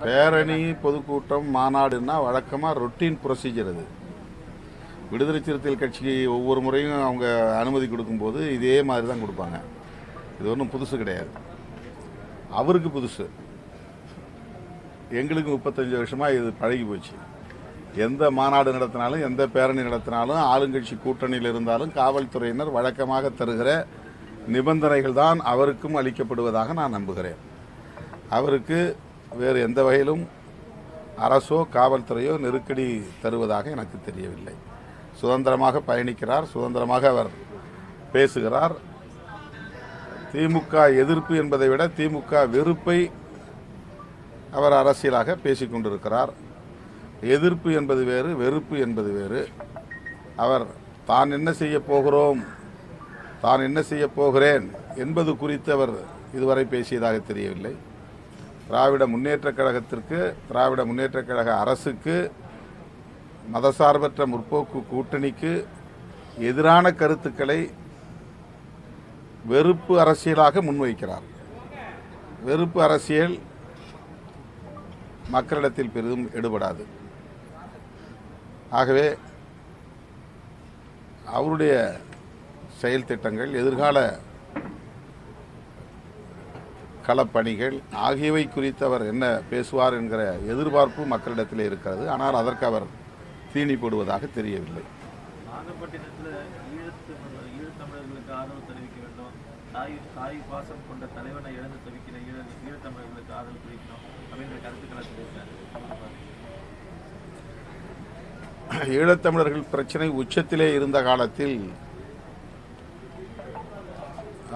பேரணி பொதுக்கூட்டம் மாநாடுன்னா வழக்கமாக ரொட்டீன் ப்ரொசீஜர் அது. விடுதலை சிறுத்தைகள் கட்சிக்கு ஒவ்வொரு முறையும் அவங்க அனுமதி கொடுக்கும்போது இதே மாதிரி தான் கொடுப்பாங்க. இது ஒன்றும் புதுசு கிடையாது. அவருக்கு புதுசு. எங்களுக்கு முப்பத்தஞ்சு வருஷமாக இது பழகி போச்சு. எந்த மாநாடு நடத்தினாலும் எந்த பேரணி நடத்தினாலும் ஆளுங்கட்சி கூட்டணியில் இருந்தாலும் காவல்துறையினர் வழக்கமாக தருகிற நிபந்தனைகள் தான் அவருக்கும் அளிக்கப்படுவதாக நான் நம்புகிறேன். அவருக்கு வேறு எந்த வகையிலும் அரசோ காவல்துறையோ நெருக்கடி தருவதாக எனக்கு தெரியவில்லை. சுதந்திரமாக பயணிக்கிறார் சுதந்திரமாக அவர் பேசுகிறார். திமுக எதிர்ப்பு என்பதை விட திமுக வெறுப்பை அவர் அரசியலாக பேசிக்கொண்டிருக்கிறார் எதிர்ப்பு என்பது வேறு வெறுப்பு என்பது வேறு. அவர் தான் என்ன செய்ய போகிறோம்? தான் என்ன செய்ய போகிறேன்? என்பது குறித்து அவர் இதுவரை பேசியதாக தெரியவில்லை. திராவிட முன்னேற்றக் கழகத்திற்கு திராவிட முன்னேற்ற கழக அரசுக்கு மதசார்பற்ற முற்போக்கு கூட்டணிக்கு எதிரான கருத்துக்களை வெறுப்பு அரசியலாக முன்வைக்கிறார். வெறுப்பு அரசியல் மக்களிடத்தில் பெரிதும் எடுபடாது. ஆகவே அவருடைய செயல் திட்டங்கள் எதிர்கால களப்பணிகள் ஆகியவை குறித்து அவர் என்ன பேசுவார் என்கிற எதிர்பார்ப்பு மக்களிடத்தில் இருக்கிறது. ஆனால் அதற்கு அவர் தீனி போடுவதாக தெரியவில்லை. நாகப்பட்டினத்தில் ஈழத்து ஈழத்தமிழர்களுக்கு ஆதரவு தெரிவிக்க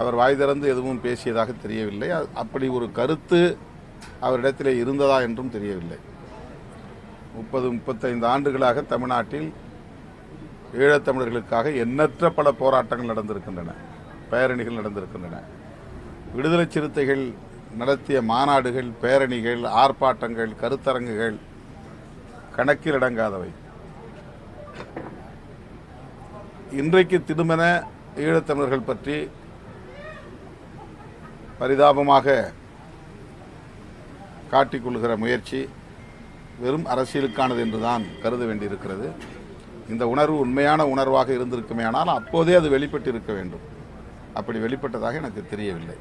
அவர் வாய் திறந்து எதுவும் பேசியதாக தெரியவில்லை. அப்படி ஒரு கருத்து அவரிடத்திலே இருந்ததா என்றும் தெரியவில்லை. முப்பது முப்பத்தைந்து ஆண்டுகளாக தமிழ்நாட்டில் ஈழத்தமிழர்களுக்காக எண்ணற்ற பல போராட்டங்கள் நடந்திருக்கின்றன பேரணிகள் நடந்திருக்கின்றன. விடுதலை சிறுத்தைகள் நடத்திய மாநாடுகள் பேரணிகள் ஆர்ப்பாட்டங்கள் கருத்தரங்குகள் கணக்கில் அடங்காதவை. இன்றைக்கு திருமண ஈழத்தமிழர்கள் பற்றி பரிதாபமாக காட்டிக்கொள்கிற முயற்சி வெறும் அரசியலுக்கானது என்றுதான் கருத வேண்டியிருக்கிறது. இந்த உணர்வு உண்மையான உணர்வாக இருந்திருக்குமே ஆனால் அப்போதே அது வெளிப்பட்டு இருக்க வேண்டும். அப்படி வெளிப்பட்டதாக எனக்கு தெரியவில்லை.